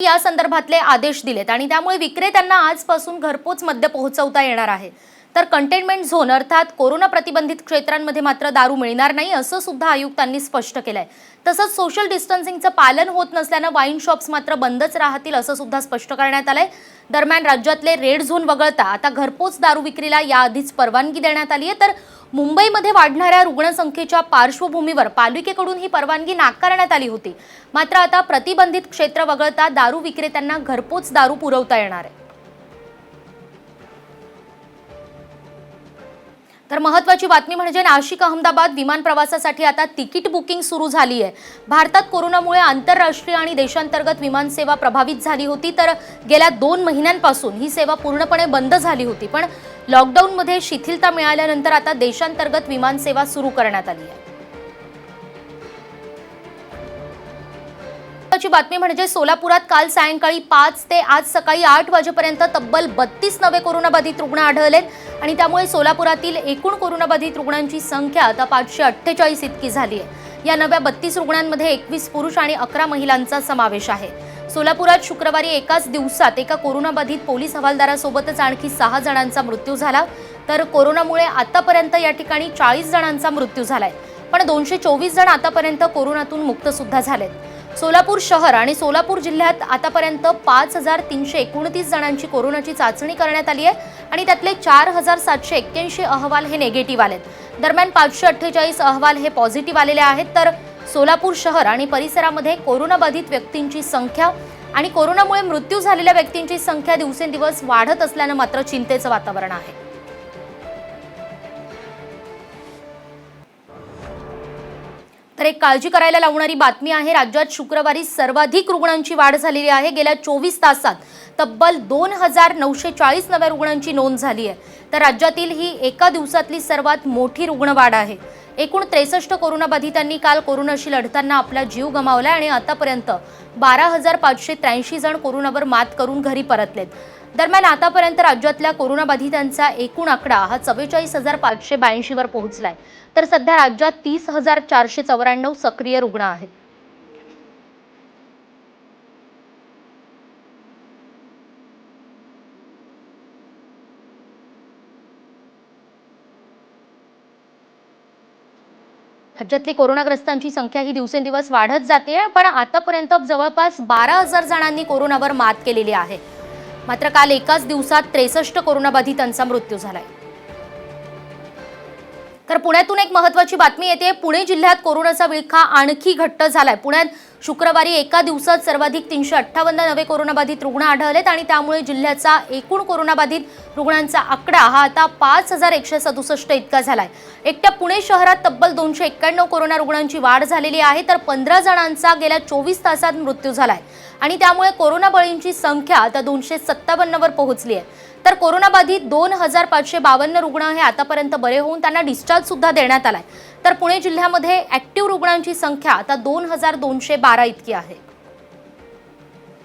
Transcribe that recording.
या संदर्भातले आदेश दिलेत आणि त्यामुळे विक्रेत्यांना आजपासून घरपोच मद्य पोहोचवता येणार आहे. तर कंटेनमेंट झोन अर्थात कोरोना प्रतिबंधित क्षेत्रांमध्ये मात्र दारू मिळणार नाही असं सुद्धा आयुक्तांनी स्पष्ट केलंय. तसंच सोशल डिस्टन्सिंगचं पालन होत नसल्यानं वाईन शॉप्स मात्र बंदच राहतील असं सुद्धा स्पष्ट करण्यात आलंय. दरम्यान राज्यातले रेड झोन वगळता आता घरपोच दारू विक्रीला याआधीच परवानगी देण्यात आली आहे तर मुंबईमध्ये वाढणाऱ्या रुग्णसंख्येच्या पार्श्वभूमीवर पालिकेकडून ही परवानगी नाकारण्यात आली होती. मात्र आता प्रतिबंधित क्षेत्र वगळता दारू विक्रेत्यांना घरपोच दारू पुरवता येणार आहे. तर महत्वाची बातमी म्हणजे नाशिक अहमदाबाद विमान प्रवासासाठी आता तिकीट बुकिंग सुरू झाली आहे भारतात कोरोनामुळे आंतरराष्ट्रीय आणि देशांतर्गत विमान सेवा प्रभावित झाली होती तर गेल्या दोन महिन्यांपासून ही सेवा पूर्णपणे बंद झाली होती. पण लॉकडाऊनमध्ये शिथिलता मिळाल्यानंतर आता देशांतर्गत विमान सेवा सुरू करण्यात आली आहे. महत्वाची बातमी म्हणजे सोलापुरात काल सायंकाळी पाच ते आज सकाळी आठ वाजेपर्यंत तब्बल बत्तीस नवे कोरोनाबाधित रुग्ण आढळलेत आणि त्यामुळे सोलापुरातील एकूण कोरोनाबाधित रुग्णांची संख्या आता पाचशे अठ्ठेचाळीस इतकी झाली आहे या नव्या बत्तीस रुग्णांमध्ये एकवीस पुरुष आणि अकरा महिलांचा समावेश आहे. सोलापुरात शुक्रवारी एकाच दिवसात एका कोरोनाबाधित पोलीस हवालदारासोबतच आणखी सहा जणांचा मृत्यू झाला. तर कोरोनामुळे आतापर्यंत या ठिकाणी चाळीस जणांचा मृत्यू झालाय. पण दोनशे चोवीस जण आतापर्यंत कोरोनातून मुक्त सुद्धा झालेत. सोलापूर शहर आणि सोलापूर जिल्ह्यात आतापर्यंत पाच हजार तीनशे एकोणतीस जणांची कोरोनाची चाचणी करण्यात आली आहे आणि त्यातले चार हजार सातशे एक्क्याऐंशी अहवाल हे नेगेटिव्ह आलेत. दरम्यान पाचशे अठ्ठेचाळीस अहवाल हे पॉझिटिव्ह आलेले आहेत. तर सोलापूर शहर आणि परिसरामध्ये कोरोनाबाधित व्यक्तींची संख्या आणि कोरोनामुळे मृत्यू झालेल्या व्यक्तींची संख्या दिवसेंदिवस वाढत असल्यानं मात्र चिंतेचं वातावरण आहे. तर एक काळजी करायला लावणारी बातमी आहे राज्यात शुक्रवारी सर्वाधिक रुग्णांची वाढ झालेली आहे. गेल्या चोवीस तासात तब्बल दोन हजार नऊशे चाळीस नव्या रुग्णांची नोंद झाली आहे. तर राज्यातील ही एका दिवसातली सर्वात मोठी रुग्णवाढ आहे. एकूण त्रेसष्ट कोरोनाबाधितांनी काल कोरोनाशी लढताना आपला जीव गमावला आणि आतापर्यंत बारा हजार पाचशे त्र्याऐंशी जण कोरोनावर मात करून घरी परतलेत. दरम्यान आतापर्यंत राज्यातल्या कोरोनाबाधितांचा एकूण आकडा हा चव्वेचाळीस हजार पाचशे ब्याऐंशीवर पोहोचलाय. तर सध्या राज्यात तीस हजार चारशे चौऱ्याण्णव सक्रिय रुग्ण आहेत. राज्यातली कोरोनाग्रस्तांची संख्या ही दिवसेंदिवस वाढत जाते पण आतापर्यंत जवळपास बारा हजार जणांनी कोरोनावर मात केलेली आहे. मात्र काल एकाच दिवसात त्रेसष्ट कोरोनाबाधितांचा मृत्यू झालाय. तर पुण्यातून एक महत्वाची बातमी येते. पुणे जिल्ह्यात कोरोनाचा विळखा आणखी घट्ट झालाय. पुण्यात शुक्रवारी एका दिवसात सर्वाधिक तीनशे अठ्ठावन्न नवे कोरोनाबाधित रुग्ण आढळलेत आणि त्यामुळे जिल्ह्याचा एकूण कोरोनाबाधित रुग्णांचा आकडा हा आता पाच हजार एकशे सदुसष्ट इतका झालाय. एकट्या पुणे शहरात तब्बल दोनशे एक्क्याण्णव कोरोना रुग्णांची वाढ झालेली आहे. तर पंधरा जणांचा गेल्या चोवीस तासात मृत्यू झालाय. आणि त्यामुळे कोरोना बळींची संख्या आता दोनशे सत्तावन्नवर पोहोचली आहे. तर कोरोनाबाधित दोन हजार पाचशे बावन्न रुग्ण हे आतापर्यंत बरे होऊन त्यांना डिस्चार्ज सुद्धा देण्यात आलाय. तर पुणे जिल्ह्यामध्ये ऍक्टिव्ह रुग्णांची संख्या आता दोन हजार दोनशे बारा इतकी आहे.